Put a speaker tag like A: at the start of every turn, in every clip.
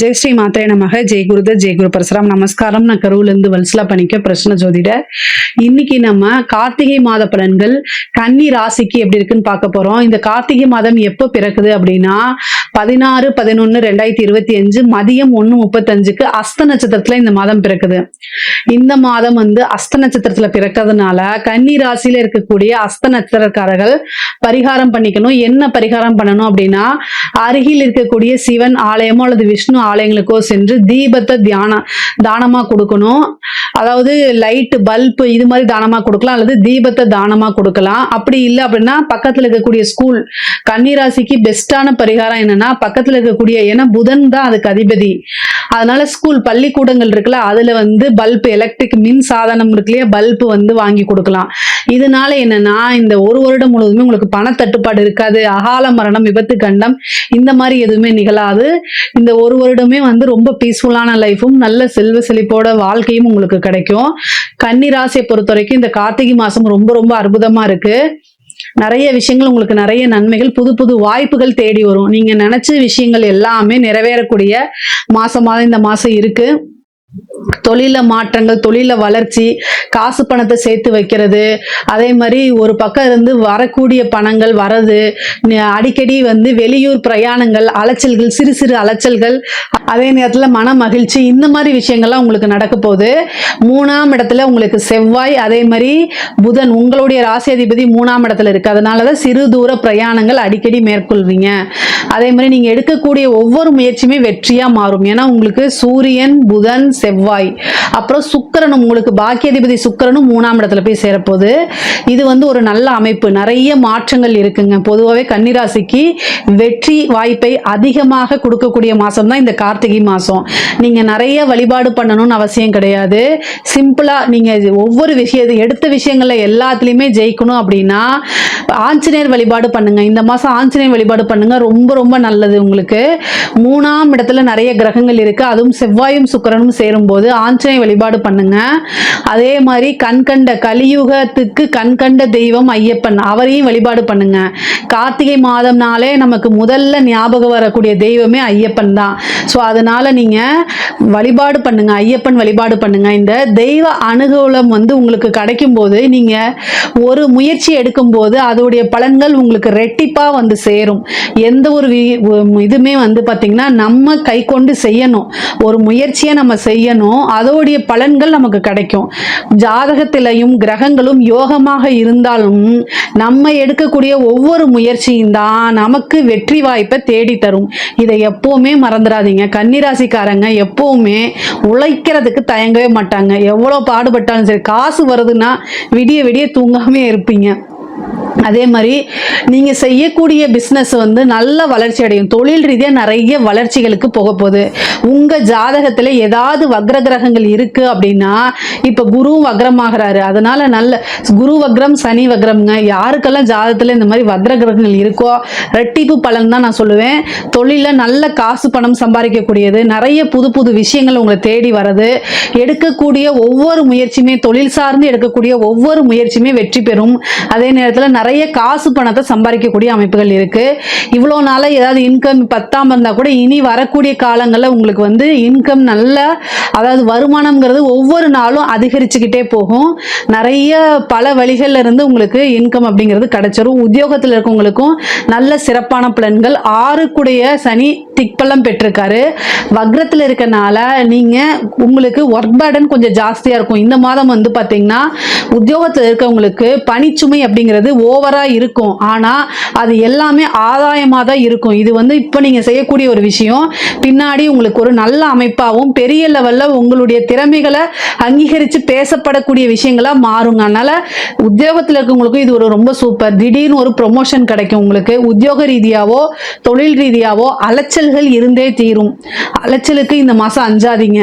A: ஜெய் ஸ்ரீ மாத்திரை நமக ஜெய் குருத ஜெய் குரு பரசுராம். நமஸ்காரம். நான் கருவிலிருந்து வல்சலா பண்ணிக்க பிரச்சனை ஜோதிட. இன்னைக்கு நம்ம கார்த்திகை மாத பலன்கள் கன்னி ராசிக்கு எப்படி இருக்குன்னு பார்க்க போறோம். இந்த கார்த்திகை மாதம் எப்போ பிறக்குது அப்படின்னா பதினாறு பதினொன்று ரெண்டாயிரத்தி இருபத்தி அஞ்சு மதியம் ஒன்று முப்பத்தஞ்சுக்கு அஸ்த நட்சத்திரத்துல இந்த மாதம் பிறக்குது. இந்த மாதம் வந்து அஸ்த நட்சத்திரத்துல பிறக்கிறதுனால கன்னி ராசியில இருக்கக்கூடிய அஸ்த நட்சத்திரக்காரர்கள் பரிகாரம் பண்ணிக்கணும். என்ன பரிகாரம் பண்ணணும் அப்படின்னா அருகில் இருக்கக்கூடிய சிவன் ஆலயமோ அல்லது விஷ்ணு ஆலயங்களுக்கோ சென்று தீபத்தை தியானம் தானமா கொடுக்கணும். அதாவது லைட் பல்பு இது மாதிரி தானமாக கொடுக்கலாம் அல்லது தீபத்தை தானமாக கொடுக்கலாம். அப்படி இல்லை அப்படின்னா பக்கத்துல இருக்கக்கூடிய ஸ்கூல் கன்னிராசிக்கு பெஸ்ட்டான பரிகாரம் என்னன்னா பக்கத்தில் இருக்கக்கூடிய ஏன்னா புதன் தான் அதுக்கு அதிபதி. அதனால ஸ்கூல் பள்ளிக்கூடங்கள் இருக்குல்ல அதுல வந்து பல்ப் எலக்ட்ரிக் மின் சாதனம் இருக்கு இல்லையா பல்ப் வந்து வாங்கி கொடுக்கலாம். இதனால என்னன்னா இந்த ஒரு வருடம் முழுவதுமே உங்களுக்கு பணத்தட்டுப்பாடு இருக்காது அகால மரணம் விபத்து கண்டம் இந்த மாதிரி எதுவுமே நிகழாது. இந்த ஒரு வருடமே வந்து ரொம்ப பீஸ்ஃபுல்லான லைஃபும் நல்ல செல்வ செழிப்போட வாழ்க்கையும் உங்களுக்கு கிடைக்கும். கன்னி ராசியை பொறுத்த வரைக்கும் இந்த கார்த்திகை மாசம் ரொம்ப ரொம்ப அற்புதமா இருக்கு. நிறைய விஷயங்கள் உங்களுக்கு நிறைய நன்மைகள் புது புது வாய்ப்புகள் தேடி வரும். நீங்க நினைச்ச விஷயங்கள் எல்லாமே நிறைவேறக்கூடிய மாசமாக இந்த மாசம் இருக்கு. தொழில மாற்றங்கள் தொழில வளர்ச்சி காசு பணத்தை சேர்த்து வைக்கிறது. அதே மாதிரி ஒரு பக்கம் இருந்து வரக்கூடிய பணங்கள் வரது அடிக்கடி வந்து வெளியூர் பிரயாணங்கள் அலைச்சல்கள் சிறு சிறு அலைச்சல்கள் அதே நேரத்தில் மன மகிழ்ச்சி இந்த மாதிரி விஷயங்கள்லாம் உங்களுக்கு நடக்க போகுது. மூணாம் இடத்துல உங்களுக்கு செவ்வாய் அதே மாதிரி புதன் உங்களுடைய ராசி அதிபதி மூணாம் இடத்துல இருக்கு. அதனால தான் சிறு தூர பிரயாணங்கள் அடிக்கடி மேற்கொள்வீங்க. அதே மாதிரி நீங்கள் எடுக்கக்கூடிய ஒவ்வொரு முயற்சியுமே வெற்றியாக மாறும். ஏன்னா உங்களுக்கு சூரியன் புதன் செவ்வாய் அப்புறம் சுக்கிரனும் உங்களுக்கு பாக்கியாதிபதி சுக்கிரனும் மூணாம் இடத்துல போய் சேரப்போகுது. இது வந்து ஒரு நல்ல அமைப்பு. நிறைய மாற்றங்கள் இருக்குங்க. பொதுவாகவே கன்னிராசிக்கு வெற்றி வாய்ப்பை அதிகமாக கொடுக்கக்கூடிய மாசம் தான் இந்த கார்த்திகை மாசம். நீங்க நிறைய வழிபாடு பண்ணணும்னு அவசியம் கிடையாது. சிம்பிளா நீங்க இது ஒவ்வொரு விஷயத்தை எடுத்த விஷயங்கள்ல எல்லாத்துலயுமே ஜெயிக்கணும் அப்படின்னா ஆஞ்சநேயர் வழிபாடு பண்ணுங்க. இந்த மாசம் ஆஞ்சநேயர் வழிபாடு பண்ணுங்க. ரொம்ப ரொம்ப நல்லது உங்களுக்கு. மூணாம் இடத்துல நிறைய கிரகங்கள் இருக்கு. அதுவும் செவ்வாயும் சுக்கிரனும் சேரும்போது ஆஞ்சநேய வழிபாடு பண்ணுங்க. அதே மாதிரி கண்கண்ட கலியுகத்துக்கு கண்கண்ட தெய்வம் ஐயப்பன். அவரையும் வழிபாடு பண்ணுங்க. கார்த்திகை மாதம்னாலே நமக்கு முதல்ல ஞாபகம் வரக்கூடிய தெய்வமே ஐயப்பன் தான். ஸோ அதனால நீங்க வழிபாடு பண்ணுங்க. ஐயப்பன் வழிபாடு பண்ணுங்க. இந்த தெய்வ அனுகூலம் வந்து உங்களுக்கு கிடைக்கும் போது நீங்க ஒரு முயற்சி எடுக்கும் போது அதோடைய பலன்கள் உங்களுக்கு ரெட்டிப்பா வந்து சேரும். எந்த ஒரு இதுமே வந்து பார்த்திங்கன்னா நம்ம கை கொண்டு செய்யணும். ஒரு முயற்சியை நம்ம செய்யணும். அதோடைய பலன்கள் நமக்கு கிடைக்கும். ஜாதகத்திலையும் கிரகங்களும் யோகமாக இருந்தாலும் நம்ம எடுக்கக்கூடிய ஒவ்வொரு முயற்சியும் தான் நமக்கு வெற்றி வாய்ப்பை தேடி தரும் இதை எப்பவுமே மறந்துடாதீங்க. கன்னிராசிக்காரங்க எப்பவுமே உழைக்கிறதுக்கு தயங்கவே மாட்டாங்க. எவ்வளோ பாடுபட்டாலும் சரி காசு வருதுன்னா விடிய விடிய தூங்காமே இருப்பீங்க. அதே மாதிரி நீங்கள் செய்யக்கூடிய பிஸ்னஸ் வந்து நல்ல வளர்ச்சி அடையும். தொழில் ரீதியாக நிறைய வளர்ச்சிகளுக்கு போக போகுது உங்கள் ஜாதகத்தில் ஏதாவது வக்ர கிரகங்கள் இருக்குது அப்படின்னா இப்போ குரு வக்ரமாகிறாரு. அதனால நல்ல குரு வக்ரம் சனி வக்ரம்ங்க. யாருக்கெல்லாம் ஜாதகத்தில் இந்த மாதிரி வக்ர கிரகங்கள் இருக்கோ ரெட்டிப்பு பலன் தான் நான் சொல்லுவேன். தொழிலில் நல்ல காசு பணம் சம்பாதிக்கக்கூடியது. நிறைய புது புது விஷயங்கள் உங்களை தேடி வர்றது. எடுக்கக்கூடிய ஒவ்வொரு முயற்சியுமே தொழில் சார்ந்து எடுக்கக்கூடிய ஒவ்வொரு முயற்சியுமே வெற்றி பெறும். அதே நேரத்தில் நிறைய காசு பணத்தை சம்பாதிக்கக்கூடிய அமைப்புகள் இருக்கு. இவ்வளோ நாளாக ஏதாவது இன்கம் பத்தாம இருந்தால் கூட இனி வரக்கூடிய காலங்களில் உங்களுக்கு வந்து இன்கம் நல்ல அதாவது வருமானம்ங்கிறது ஒவ்வொரு நாளும் அதிகரிச்சுக்கிட்டே போகும். நிறைய பல வழிகள்ல இருந்து உங்களுக்கு இன்கம் அப்படிங்கிறது கிடைச்சிரும். உத்தியோகத்தில் இருக்கவங்களுக்கும் நல்ல சிறப்பான பலன்கள். ஆறுக்குடைய சனி திக்பலம் பெற்றிருக்காரு. வக்ரத்தில் இருக்கனால நீங்கள் உங்களுக்கு ஒர்க் பேர்டன் கொஞ்சம் ஜாஸ்தியாக இருக்கும். இந்த மாதம் வந்து பார்த்தீங்கன்னா உத்தியோகத்தில் இருக்கவங்களுக்கு பனிச்சுமை அப்படிங்கிறது ஓவராக இருக்கும். ஆனால் அது எல்லாமே ஆதாயமாக தான் இருக்கும். இது வந்து இப்போ நீங்கள் செய்யக்கூடிய ஒரு விஷயம். பின்னாடி உங்களுக்கு ஒரு நல்ல அமைப்பாகவும் பெரிய லெவலில் உங்களுடைய திறமைகளை அங்கீகரித்து பேசப்படக்கூடிய விஷயங்களாக மாறுங்க. அதனால் உத்தியோகத்தில் இருக்கவங்களுக்கும் இது ஒரு ரொம்ப சூப்பர் திடீர்னு ஒரு ப்ரொமோஷன் கிடைக்கும் உங்களுக்கு. உத்தியோக ரீதியாவோ தொழில் ரீதியாவோ அலைச்சல்கள் இருந்தே தீரும். அலைச்சலுக்கு இந்த மாதம் அஞ்சாதீங்க.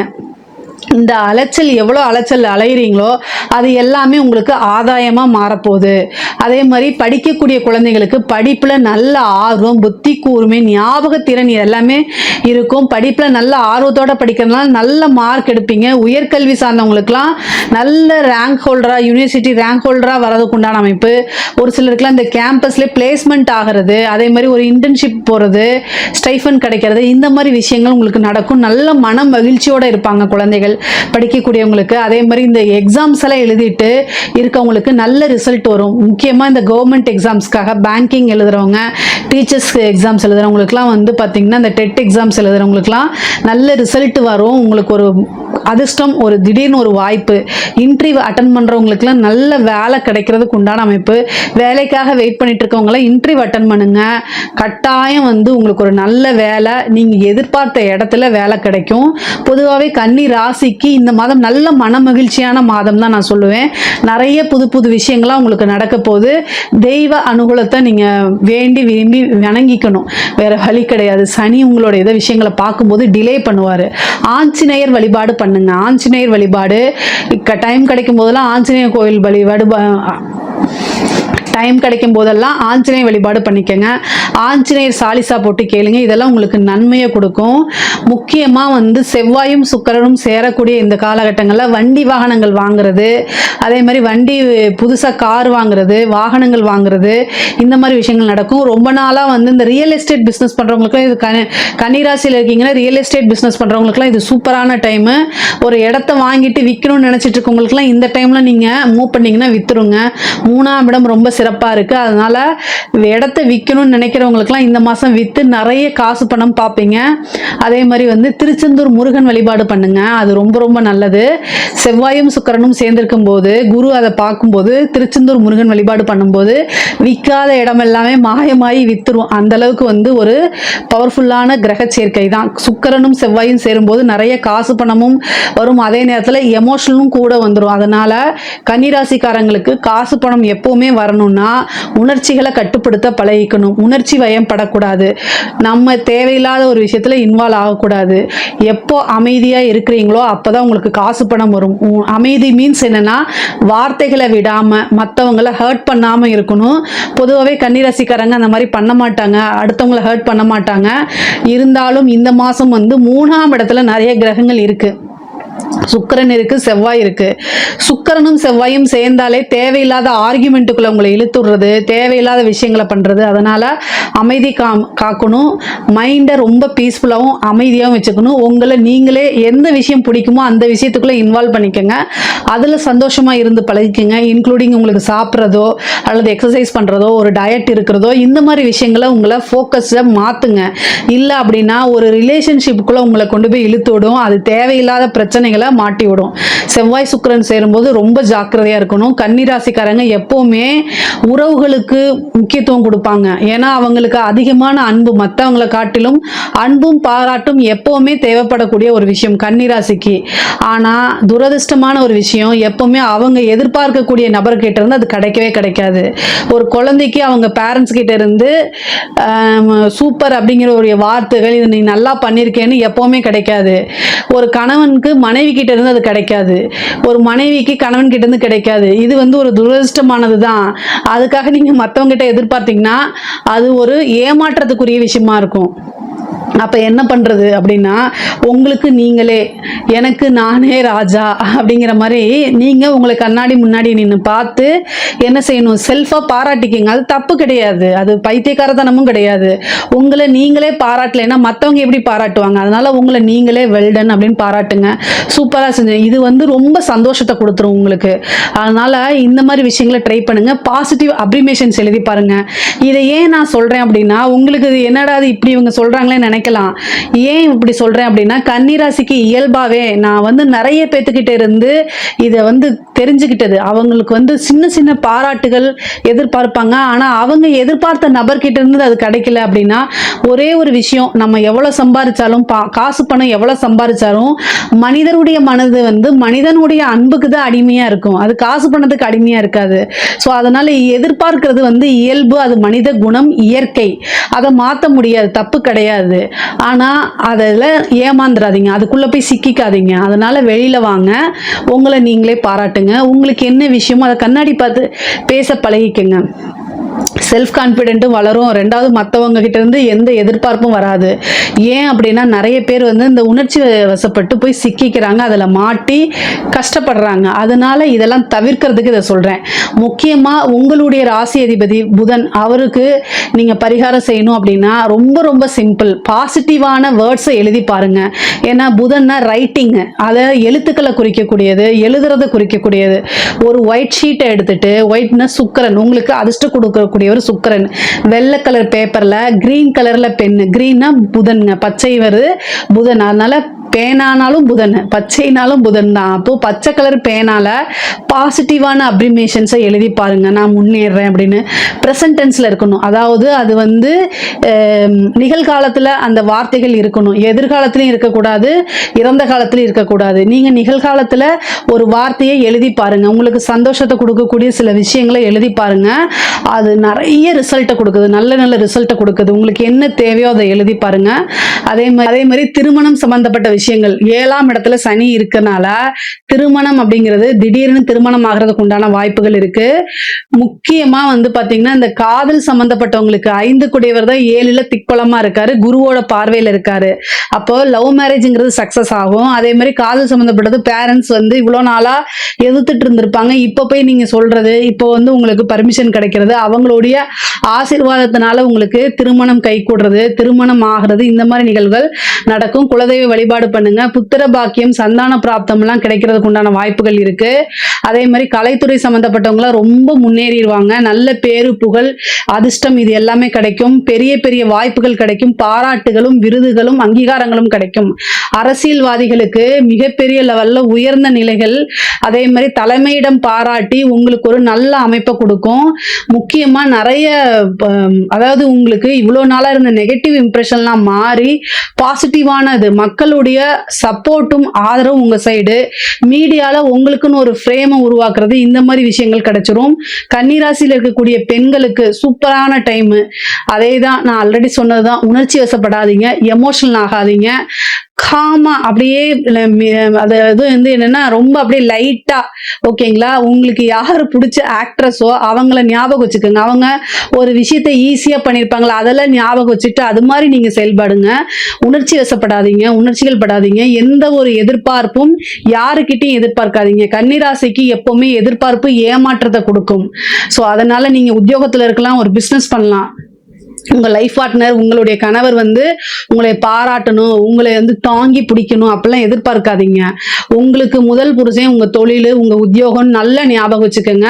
A: இந்த அலைச்சல் எவ்வளோ அலைச்சல் அலையிறீங்களோ அது எல்லாமே உங்களுக்கு ஆதாயமாக மாறப்போகுது. அதே மாதிரி படிக்கக்கூடிய குழந்தைங்களுக்கு படிப்பில் நல்ல ஆர்வம் புத்தி கூர்மை ஞாபக இது எல்லாமே இருக்கும். படிப்பில் நல்ல ஆர்வத்தோட படிக்கிறதுனால நல்ல மார்க் எடுப்பீங்க. உயர்கல்வி சார்ந்தவங்களுக்குலாம் நல்ல ரேங்க் ஹோல்டராக யூனிவர்சிட்டி ரேங்க் ஹோல்டராக வரதுக்கு உண்டான அமைப்பு. ஒரு சிலருக்குலாம் இந்த கேம்பஸ்லேயே பிளேஸ்மெண்ட் ஆகிறது அதே மாதிரி ஒரு இன்டர்ன்ஷிப் போகிறது ஸ்டைஃபன் கிடைக்கிறது இந்த மாதிரி விஷயங்கள் உங்களுக்கு நடக்கும். நல்ல மன மகிழ்ச்சியோடு இருப்பாங்க குழந்தைகள் படிக்கக்கூடியவங்களுக்கு. அதே மாதிரி இந்த எக்ஸாம்ஸ் எல்லாம் எழுதிட்டு இருக்கவங்களுக்கு நல்ல ரிசல்ட் வரும். முக்கியமாக இந்த கவர்மெண்ட் எக்ஸாம்ஸ்க்காக பேங்கிங் எழுதுறவங்க டீச்சர்ஸ் எக்ஸாம்ஸ் எழுதுறவங்களுக்குலாம் வந்து பார்த்திங்கன்னா இந்த டெட் எக்ஸாம்ஸ் எழுதுறவங்களுக்குலாம் நல்ல ரிசல்ட் வரும். உங்களுக்கு ஒரு அதிர்ஷ்டம் ஒரு திடீர்னு ஒரு வாய்ப்பு. இன்டர்வியூ அட்டன் பண்ணுறவங்களுக்குலாம் நல்ல வேலை கிடைக்கிறதுக்கு உண்டான அமைப்பு. வேலைக்காக வெயிட் பண்ணிட்டு இருக்கவங்களாம் இன்டர்வியூ அட்டன் பண்ணுங்க. கட்டாயம் வந்து உங்களுக்கு ஒரு நல்ல வேலை நீங்கள் எதிர்பார்த்த இடத்துல வேலை கிடைக்கும். பொதுவாகவே கன்னி ராசிக்கு இந்த மாதம் நல்ல மன மகிழ்ச்சியான மாதம் தான் நான் சொல்லுவேன். நிறைய புது புது விஷயங்கள்லாம் உங்களுக்கு நடக்க போகுது. தெய்வ அனுகூலத்தை நீங்கள் வேண்டி விரும்பி வணங்கிக்கணும். வேற வழி கிடையாது. சனி உங்களோட இதை விஷயங்களை பார்க்கும்போது டிலே பண்ணுவார். ஆஞ்சநேயர் வழிபாடு பண்ணுங்க. ஆஞ்சநேயர் வழிபாடு டைம் கிடைக்கும் போதெல்லாம் ஆஞ்சநேயர் கோயில் வழிபாடு டைம் கிடைக்கும் போதெல்லாம் ஆஞ்சநேயர் வழிபாடு பண்ணிக்கோங்க. ஆஞ்சநேயர் சாலிசா போட்டு கேளுங்க. இதெல்லாம் உங்களுக்கு நன்மையை கொடுக்கும். முக்கியமாக வந்து செவ்வாயும் சுக்கரனும் சேரக்கூடிய இந்த காலகட்டங்களில் வண்டி வாகனங்கள் வாங்குறது அதே மாதிரி வண்டி புதுசாக கார் வாங்குறது வாகனங்கள் வாங்குறது இந்த மாதிரி விஷயங்கள் நடக்கும். ரொம்ப நாளாக வந்து இந்த ரியல் எஸ்டேட் பிஸ்னஸ் பண்ணுறவங்களுக்குலாம் இது கனி கன்னிராசியில் இருக்கீங்கன்னா ரியல் எஸ்டேட் பிஸ்னஸ் பண்ணுறவங்களுக்குலாம் இது சூப்பரான டைமு ஒரு இடத்த வாங்கிட்டு விற்கணும்னு நினச்சிட்டு இருக்கவங்களுக்குலாம் இந்த டைமில் நீங்கள் மூவ் பண்ணீங்கன்னா விற்றுருங்க மூணாம் இடம் ரொம்ப சிறப்பாக இருக்குது அதனால் இடத்த விற்கணும்னு நினைக்கிறவங்களுக்குலாம் இந்த மாதம் விற்று நிறைய காசு பணம் பார்ப்பீங்க அதே மாதிரி வந்து திருச்செந்தூர் முருகன் வழிபாடு பண்ணுங்க. அது ரொம்ப ரொம்ப நல்லது. செவ்வாயும் சுக்கரனும் சேர்ந்திருக்கும் போது குரு அதை பார்க்கும்போது திருச்செந்தூர் முருகன் வழிபாடு பண்ணும்போது விற்காத இடம் எல்லாமே மாயமாயி வித்துரும். அந்த அளவுக்கு வந்து ஒரு பவர்ஃபுல்லான கிரக சேர்க்கை தான். சுக்கரனும் செவ்வாயும் சேரும்போது நிறைய காசு பணமும் வரும். அதே நேரத்தில் எமோஷனலும் கூட வந்துடும் அதனால கன்னிராசிக்காரங்களுக்கு காசு பணம் எப்பவுமே வரணும்னா உணர்ச்சிகளை கட்டுப்படுத்த பழகிக்கணும். உணர்ச்சி வயம் படக்கூடாது நம்ம தேவையில்லாத ஒரு விஷயத்தில் இன்வால்வ் ஆகக்கூடாது. எப்போ அமைதியாக இருக்கிறீங்களோ அப்போ தான் உங்களுக்கு காசு பணம் வரும் அமைதி மீன்ஸ் என்னென்னா வார்த்தைகளை விடாமல் மற்றவங்கள ஹர்ட் பண்ணாமல் இருக்கணும். பொதுவாகவே கன்னிராசிக்காரங்க அந்த மாதிரி பண்ண மாட்டாங்க. அடுத்தவங்கள ஹர்ட் பண்ண மாட்டாங்க. இருந்தாலும் இந்த மாதம் வந்து மூணாம் இடத்துல நிறைய கிரகங்கள் இருக்குது சுக்கரன் இருக்கு செவ்வாய் இருக்கு. சுக்கரனும் செவ்வாயும் சேர்ந்தாலே தேவையில்லாத ஆர்குமெண்ட்டுக்குள்ள உங்களை இழுத்துடுறது தேவையில்லாத விஷயங்களை பண்றது. அதனால அமைதி கா காக்கணும். மைண்டை ரொம்ப பீஸ்ஃபுல்லாகவும் அமைதியாகவும் வச்சுக்கணும். உங்களை நீங்களே எந்த விஷயம் பிடிக்குமோ அந்த விஷயத்துக்குள்ள இன்வால்வ் பண்ணிக்கோங்க. அதில் சந்தோஷமா இருந்து பழகிக்கங்க. இன்க்ளூடிங் உங்களுக்கு சாப்பிட்றதோ அல்லது எக்ஸசைஸ் பண்ணுறதோ ஒரு டயட் இருக்கிறதோ இந்த மாதிரி விஷயங்களை உங்களை ஃபோக்கஸை மாற்றுங்க இல்லை அப்படின்னா ஒரு ரிலேஷன்ஷிப்புக்குள்ளே உங்களை கொண்டு போய் இழுத்து விடும் அது தேவையில்லாத பிரச்சனை பிரச்சனைகளை மாட்டி விடும். செவ்வாய் சுக்கிரன் சேரும்போது ரொம்ப ஜாக்கிரதையாக இருக்கணும். கன்னிராசிக்காரங்க எப்போவுமே உறவுகளுக்கு முக்கியத்துவம் கொடுப்பாங்க. ஏன்னா அவங்களுக்கு அதிகமான அன்பு மற்றவங்களை காட்டிலும் அன்பும் பாராட்டும் எப்போவுமே தேவைப்படக்கூடிய ஒரு விஷயம் கன்னிராசிக்கு. ஆனால் துரதிர்ஷ்டமான ஒரு விஷயம் எப்போவுமே அவங்க எதிர்பார்க்கக்கூடிய நபர்கிட்ட இருந்து அது கிடைக்கவே கிடைக்காது. ஒரு குழந்தைக்கு அவங்க பேரண்ட்ஸ் கிட்ட இருந்து சூப்பர் அப்படிங்கிற ஒரு வார்த்தைகள் இது நீ நல்லா பண்ணியிருக்கேன்னு எப்போவுமே கிடைக்காது. ஒரு கணவனுக்கு மனைவி கிட்ட இருந்து அது கிடைக்காது. ஒரு மனைவிக்கு கணவன் கிட்ட இருந்து கிடைக்காது. இது வந்து ஒரு துரதிருஷ்டமானது தான் அதுக்காக நீங்கள் மற்றவங்க கிட்ட எதிர்பார்த்தீங்கன்னா அது ஒரு ஏமாற்றத்துக்குரிய விஷயமா இருக்கும். அப்போ என்ன பண்ணுறது அப்படின்னா உங்களுக்கு நீங்களே எனக்கு நானே ராஜா அப்படிங்கிற மாதிரி நீங்கள் உங்களை கண்ணாடி முன்னாடி நின்று பார்த்து என்ன செய்யணும்? செல்ஃபாக பாராட்டிக்கிங்க. அது தப்பு கிடையாது. அது பைத்தியக்காரத்தனமும் கிடையாது. உங்களை நீங்களே பாராட்டலைன்னா மற்றவங்க எப்படி பாராட்டுவாங்க? அதனால் உங்களை நீங்களே வெல்டன் அப்படின்னு பாராட்டுங்க. சூப்பராக செஞ்சேன் இது வந்து ரொம்ப சந்தோஷத்தை கொடுத்துரும் உங்களுக்கு. அதனால் இந்த மாதிரி விஷயங்களை ட்ரை பண்ணுங்க. பாசிட்டிவ் அப்ரிமேஷன்ஸ் எழுதி பாருங்கள் இதை ஏன் நான் சொல்கிறேன் அப்படின்னா உங்களுக்கு இது என்னடா இது இப்படி இவங்க சொல்கிறாங்களே நினை நினைக்கலாம். ஏன் இப்படி சொல்றேன் அப்படின்னா கன்னிராசிக்கு இயல்பாவே நான் வந்து நிறைய பேத்துக்கிட்ட இருந்து இதை வந்து தெரிஞ்சுக்கிட்டது. அவங்களுக்கு வந்து சின்ன சின்ன பாராட்டுகள் எதிர்பார்ப்பாங்க. ஆனா அவங்க எதிர்பார்த்த நபர்கிட்ட இருந்து அது கிடைக்கல அப்படின்னா ஒரே ஒரு விஷயம் நம்ம எவ்வளவு சம்பாதிச்சாலும் பா- காசு பணம் எவ்வளவு சம்பாதிச்சாலும் மனிதனுடைய மனது வந்து மனிதனுடைய அன்புக்கு தான் அடிமையா இருக்கும். அது காசு பணத்துக்கு அடிமையா இருக்காது. ஸோ அதனால எதிர்பார்க்கிறது வந்து இயல்பு அது மனித குணம் இயற்கை. அதை மாற்ற முடியாது தப்பு கிடையாது. ஆனால் அதில் ஏமாந்துடாதீங்க அதுக்குள்ளே போய் சிக்கிக்காதீங்க. அதனால வெளியில் வாங்க. உங்களை நீங்களே பாராட்டுங்க. உங்களுக்கு என்ன விஷயமோ அதை கண்ணாடி பார்த்து பேச பழகிக்கங்க. செல்ஃப் கான்ஃபிடென்ட்டும் வளரும். ரெண்டாவது மற்றவங்க கிட்டேருந்து எந்த எதிர்பார்ப்பும் வராது. ஏன் அப்படின்னா நிறைய பேர் வந்து இந்த உணர்ச்சி வசப்பட்டு போய் சிக்கிக்கிறாங்க. அதில் மாட்டி கஷ்டப்படுறாங்க. அதனால இதெல்லாம் தவிர்க்கிறதுக்கு இதை சொல்கிறேன் முக்கியமாக உங்களுடைய ராசி அதிபதி புதன் அவருக்கு நீங்கள் பரிகாரம் செய்யணும் அப்படின்னா ரொம்ப ரொம்ப சிம்பிள் பாசிட்டிவான வேர்ட்ஸை எழுதி பாருங்க. ஏன்னா புதன்னா ரைட்டிங்கு அதை எழுத்துக்களை குறிக்கக்கூடியது எழுதுறதை குறிக்கக்கூடியது. ஒரு ஒயிட் ஷீட்டை எடுத்துட்டு ஒயிட்னா சுக்கரன். உங்களுக்கு அதிர்ஷ்டம் கொடுக்கக்கூடியவர் சுக்கரன். வெள்ளை கலர் பேப்பரில் க்ரீன் கலரில் பென்னு. க்ரீன்னா புதனுங்க. பச்சை வருது புதன். அதனால பேனானாலும் புதன் பச்சைனாலும் புதன் தான். அப்போது பச்சை கலர் பேனால் பாசிட்டிவான அப்ரிமேஷன்ஸை எழுதி பாருங்கள் நான் முன்னேறேன் அப்படின்னு ப்ரெசன்ட் டென்ஸில் இருக்கணும். அதாவது அது வந்து நிகழ்காலத்தில் அந்த வார்த்தைகள் இருக்கணும். எதிர்காலத்திலையும் இருக்கக்கூடாது இறந்த காலத்திலையும் இருக்கக்கூடாது. நீங்கள் நிகழ்காலத்தில் ஒரு வார்த்தையை எழுதி பாருங்கள் உங்களுக்கு சந்தோஷத்தை கொடுக்கக்கூடிய சில விஷயங்களை எழுதி பாருங்கள் அது நிறைய ரிசல்ட்டை கொடுக்குது. நல்ல நல்ல ரிசல்ட்டை கொடுக்குது. உங்களுக்கு என்ன தேவையோ அதை எழுதி பாருங்கள் அதே மாதிரி அதே மாதிரி திருமணம் சம்மந்தப்பட்ட விஷயம் விஷயங்கள். ஏழாம் இடத்துல சனி இருக்கனால திருமணம் அப்படிங்கிறது திடீர்னு திருமணம் ஆகிறதுக்கு உண்டான வாய்ப்புகள் இருக்கு. முக்கியமா வந்து பாத்தீங்கன்னா இந்த காதல் சம்பந்தப்பட்டவங்களுக்கு ஐந்து குடையவர் தான் ஏழுல திக்பலமா இருக்காரு. குருவோட பார்வையில இருக்காரு. அப்போ லவ் மேரேஜ்ங்கிறது சக்சஸ் ஆகும். அதே மாதிரி காதல் சம்பந்தப்பட்டது பேரண்ட்ஸ் வந்து இவ்வளோ நாளா எதிர்த்துட்டு இருந்திருப்பாங்க. இப்போ போய் நீங்க சொல்றது இப்போ வந்து உங்களுக்கு பர்மிஷன் கிடைக்கிறது அவங்களுடைய ஆசீர்வாதத்தினால உங்களுக்கு திருமணம் கை கூடுறது திருமணம் ஆகிறது இந்த மாதிரி நிகழ்வுகள் நடக்கும். குலதெய்வ வழிபாடு பண்ணுங்க. புத்திர பாக்கியம் சந்தான பிராப்தம் எல்லாம் கிடைக்கிறதுக்கு உண்டான வாய்ப்புகள் இருக்கு. அதே மாதிரி கலைத்துறை சம்பந்தப்பட்டவங்கள ரொம்ப முன்னேறிடுவாங்க. நல்ல பேரு புகழ் அதிர்ஷ்டம் இது எல்லாமே கிடைக்கும். பெரிய பெரிய வாய்ப்புகள் கிடைக்கும். பாராட்டுகளும் விருதுகளும் அங்கீகாரங்களும் கிடைக்கும். அரசியல்வாதிகளுக்கு மிகப்பெரிய லெவல்ல உயர்ந்த நிலைகள். அதே மாதிரி தலைமையிடம் பாராட்டி உங்களுக்கு ஒரு நல்ல அமைப்பை கொடுக்கும். முக்கியமா நிறைய அதாவது உங்களுக்கு இவ்வளோ நாளா இருந்த நெகட்டிவ் இம்ப்ரெஷன்லாம் மாறி பாசிட்டிவானது மக்களுடைய சப்போர்ட்டும் ஆதரவும் உங்க சைடு மீடியால உங்களுக்குன்னு ஒரு ஃப்ரேமை உருவாக்குறது இந்த மாதிரி விஷயங்கள் கிடைச்சிரும். கன்னிராசியில் இருக்கக்கூடிய பெண்களுக்கு சூப்பரான டைம் அதே தான் நான் ஆல்ரெடி சொன்னது தான் உணர்ச்சி வசப்படாதீங்க எமோஷனல் ஆகாதீங்க. காமா அப்படியே ல- அது இது வந்து என்னன்னா ரொம்ப அப்படியே லைட்டா ஓகேங்களா உங்களுக்கு யார் பிடிச்ச ஆக்ட்ரஸோ அவங்கள ஞாபகம் வச்சுக்கோங்க. அவங்க ஒரு விஷயத்தை ஈஸியா பண்ணியிருப்பாங்களா அதெல்லாம் ஞாபகம் வச்சுட்டு அது மாதிரி நீங்க செயல்படுங்க. உணர்ச்சி வசப்படாதீங்க உணர்ச்சிகள் படாதீங்க. எந்த ஒரு எதிர்பார்ப்பும் யாருக்கிட்டையும் எதிர்பார்க்காதீங்க. கன்னிராசிக்கு எப்பவுமே எதிர்பார்ப்பு ஏமாற்றத்தை கொடுக்கும். ஸோ அதனால நீங்க உத்தியோகத்துல இருக்கலாம் ஒரு பிசினஸ் பண்ணலாம். உங்கள் லைஃப் பார்ட்னர் உங்களுடைய கணவர் வந்து உங்களை பாராட்டணும் உங்களை வந்து தாங்கி பிடிக்கணும் அப்படிலாம் எதிர்பார்க்காதீங்க. உங்களுக்கு முதல் புருஷன் உங்கள் தொழில் உங்கள் உத்தியோகம் நல்ல ஞாபகம் வச்சுக்கோங்க.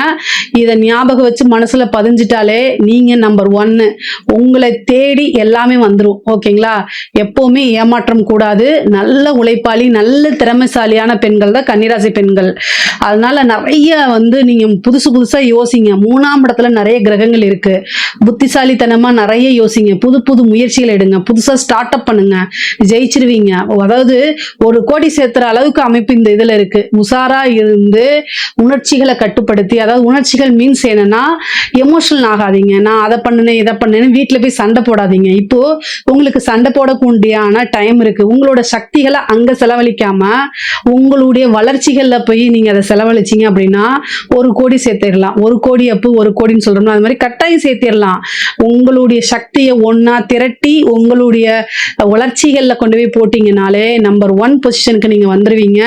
A: இதை ஞாபகம் வச்சு மனசில் பதிஞ்சிட்டாலே நீங்கள் நம்பர் ஒன்னு உங்களை தேடி எல்லாமே வந்துடும் ஓகேங்களா? எப்போவுமே ஏமாற்றம் கூடாது. நல்ல உழைப்பாளி நல்ல திறமைசாலியான பெண்கள் தான் கன்னிராசி பெண்கள். அதனால நிறைய வந்து நீங்கள் புதுசு புதுசாக யோசிங்க. மூணாம் இடத்துல நிறைய கிரகங்கள் இருக்குது புத்திசாலித்தனமாக நிறைய யோசிங்க. புது புது முயற்சிகள் எடுங்க. புதுசா ஸ்டார்ட் அப் பண்ணுங்க. ஜெயிச்சிருவீங்க. அதாவது ஒரு கோடி சேர்த்துற அளவுக்கு அமைப்பு இந்த இதுல இருக்கு. முசாரா இருந்து உணர்ச்சிகளை கட்டுப்படுத்தி அதாவது உணர்ச்சிகள் மீன்ஸ் என்னன்னா எமோஷனல் ஆகாதீங்க. நான் அதை பண்ணினேன் இதை பண்ணேன்னு வீட்டில் போய் சண்டை போடாதீங்க. இப்போ உங்களுக்கு சண்டை போடக்கூடியான டைம் இருக்கு. உங்களோட சக்திகளை அங்க செலவழிக்காம உங்களுடைய வளர்ச்சிகள்ல போய் நீங்க அதை செலவழிச்சீங்க அப்படின்னா ஒரு கோடி சேர்த்திடலாம். ஒரு கோடி அப்பு ஒரு கோடின்னு சொல்றோம்னா அது மாதிரி கட்டாயம் சேர்த்திடலாம். உங்களுடைய சக்தியை ஒன்னா திரட்டி உங்களுடைய வளர்ச்சிகளில் கொண்டு போய் போட்டீங்கனாலே நம்பர் ஒன் பொசிஷனுக்கு நீங்க வந்துருவீங்க.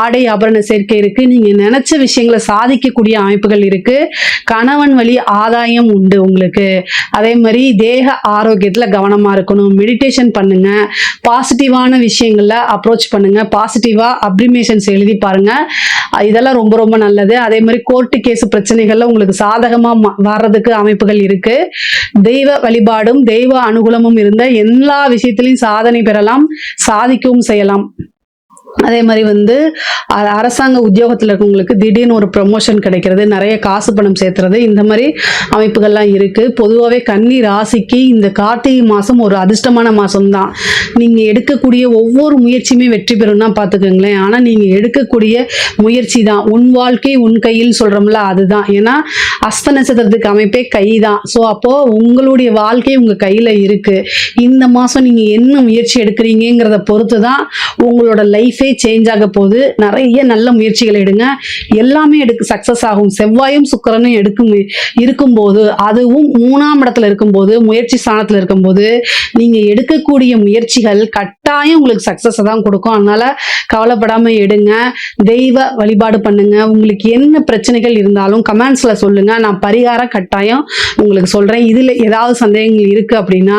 A: ஆடை ஆபரண சேர்க்கை இருக்கு. நீங்க நினைச்ச விஷயங்களை சாதிக்கக்கூடிய அமைப்புகள் இருக்கு. கணவன் வழி ஆதாயம் உண்டு உங்களுக்கு. அதே மாதிரி தேக ஆரோக்கியத்துல கவனமா இருக்கணும். மெடிடேஷன் பண்ணுங்க. பாசிட்டிவான விஷயங்கள்ல அப்ரோச் பண்ணுங்க. பாசிட்டிவா அப்ரிமேஷன்ஸ் எழுதி பாருங்க. இதெல்லாம் ரொம்ப ரொம்ப நல்லது. அதே மாதிரி கோர்ட்டு கேஸ் பிரச்சனைகள்ல உங்களுக்கு சாதகமா வர்றதுக்கு அமைப்புகள் இருக்கு. தெய்வ வழி வழிபாடும் தெய்வ அனுகூலமும் இருந்த எல்லா விஷயத்திலையும் சாதனை பெறலாம் சாதிக்கவும் செய்யலாம். அதே மாதிரி வந்து அ- அரசாங்க உத்தியோகத்தில் இருக்கவங்களுக்கு திடீர்னு ஒரு ப்ரொமோஷன் கிடைக்கிறது நிறைய காசு பணம் சேர்த்துறது இந்த மாதிரி அமைப்புகள்லாம் இருக்கு. பொதுவாகவே கன்னி ராசிக்கு இந்த கார்த்திகை மாதம் ஒரு அதிர்ஷ்டமான மாதம்தான் நீங்கள் எடுக்கக்கூடிய ஒவ்வொரு முயற்சியுமே வெற்றி பெறும்னா பார்த்துக்கோங்களேன். ஆனால் நீங்கள் எடுக்கக்கூடிய முயற்சி தான். உன் வாழ்க்கை உன் கையில் சொல்கிறோம்ல அதுதான். ஏன்னா அஸ்த நட்சத்திரத்துக்கு அமைப்பே கை தான் ஸோ அப்போது உங்களுடைய வாழ்க்கை உங்கள் கையில் இருக்குது இந்த மாதம் நீங்கள் என்ன முயற்சி எடுக்கிறீங்கிறத பொறுத்து தான் உங்களோட லைஃபே சேஞ்ச் ஆக போகுது. நிறைய நல்ல முயற்சிகள் எடுங்க. எல்லாமே எடுக்க சக்ஸஸ் ஆகும். செவ்வாயும் சுக்கரனும் எடுக்கும் இருக்கும்போது அதுவும் மூணாம் இடத்துல இருக்கும்போது முயற்சி ஸ்தானத்தில் இருக்கும்போது நீங்கள் எடுக்கக்கூடிய முயற்சிகள் கட்டாயம் உங்களுக்கு சக்ஸஸை தான் கொடுக்கும். அதனால கவலைப்படாமல் எடுங்க. தெய்வ வழிபாடு பண்ணுங்க. உங்களுக்கு என்ன பிரச்சனைகள் இருந்தாலும் கமெண்ட்ஸில் சொல்லுங்க. நான் பரிகாரம் கட்டாயம் உங்களுக்கு சொல்கிறேன் இதில் ஏதாவது சந்தேகங்கள் இருக்குது அப்படின்னா